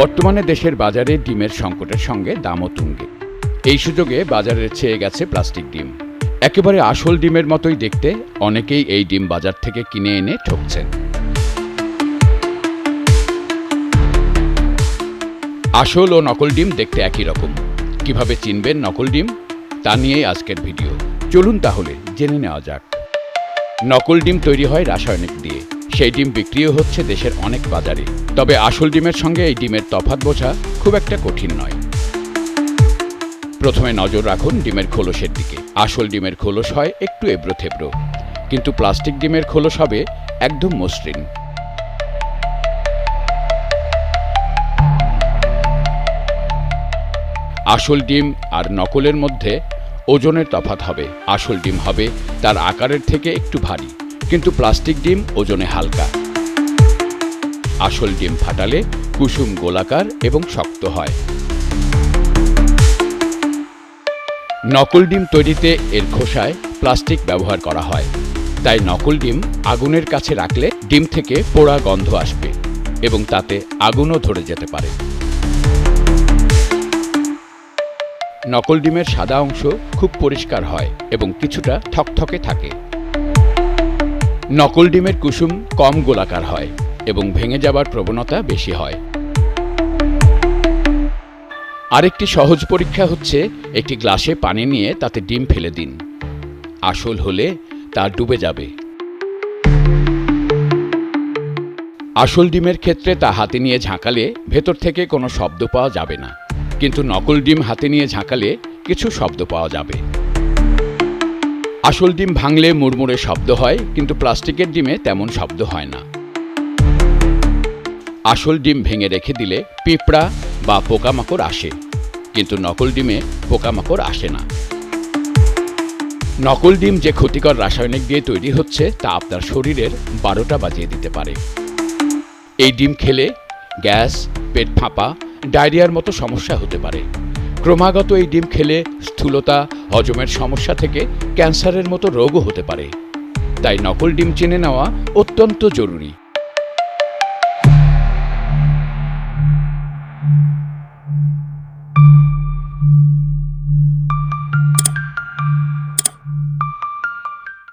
বর্তমানে দেশের বাজারে ডিমের সংকটের সঙ্গে দামও তুঙ্গে। এই সুযোগে বাজারে ছেয়ে গেছে প্লাস্টিক ডিম। একেবারে আসল ডিমের মতোই দেখতে অনেকেই এই ডিম বাজার থেকে কিনে এনে ঠকছেন। আসল ও নকল ডিম দেখতে একই রকম। কীভাবে চিনবেন নকল ডিম? তা নিয়েই আজকের ভিডিও। চলুন তাহলে জেনে নেওয়া যাক। নকল ডিম তৈরি হয় রাসায়নিক দিয়ে। সেই ডিম বিক্রিও হচ্ছে দেশের অনেক বাজারে। তবে আসল ডিমের সঙ্গে এই ডিমের তফাত বোঝা খুব একটা কঠিন নয়। প্রথমে নজর রাখুন ডিমের খোলসের দিকে। আসল ডিমের খোলস হয় একটু এবড়ো থেবড়ো। কিন্তু প্লাস্টিক ডিমের খোলস হবে একদম মসৃণ। আসল ডিম আর নকলের মধ্যে ওজনের তফাৎ হবে। আসল ডিম হবে তার আকারের থেকে একটু ভারী। কিন্তু প্লাস্টিক ডিম ওজনে হালকা। আসল ডিম ফাটালে কুসুম গোলাকার এবং শক্ত হয়। নকল ডিম তৈরিতে এর খোসায় প্লাস্টিক ব্যবহার করা হয়। তাই নকল ডিম আগুনের কাছে রাখলে ডিম থেকে পোড়া গন্ধ আসবে এবং তাতে আগুনও ধরে যেতে পারে। নকল ডিমের সাদা অংশ খুব পরিষ্কার হয় এবং কিছুটা ঠকঠকে থাকে। নকল ডিমের কুসুম কম গোলাকার হয় এবং ভেঙে যাবার প্রবণতা বেশি হয়। আরেকটি সহজ পরীক্ষা হচ্ছে একটি গ্লাসে পানি নিয়ে তাতে ডিম ফেলে দিন। আসল হলে তা ডুবে যাবে। আসল ডিমের ক্ষেত্রে তা হাতে নিয়ে ঝাঁকালে ভেতর থেকে কোনো শব্দ পাওয়া যাবে না। কিন্তু নকল ডিম হাতে নিয়ে ঝাঁকালে কিছু শব্দ পাওয়া যাবে। আসল ডিম ভাঙলে মুড়মুড়ে শব্দ হয়, কিন্তু প্লাস্টিকের ডিমে তেমন শব্দ হয় না। আসল ডিম ভেঙে রেখে দিলে পিঁপড়া বা পোকামাকড় আসে, কিন্তু নকল ডিমে পোকামাকড় আসে না। নকল ডিম যে ক্ষতিকর রাসায়নিক দিয়ে তৈরি হচ্ছে, তা আপনার শরীরের বারোটা বাজিয়ে দিতে পারে। এই ডিম খেলে গ্যাস, পেট ফাঁপা, ডায়রিয়ার মতো সমস্যা হতে পারে। ক্রমাগত এই ডিম খেলে স্থূলতা, হজমের সমস্যা থেকে ক্যান্সারের মতো রোগও হতে পারে। তাই নকল ডিম চিনে নেওয়া অত্যন্ত জরুরি।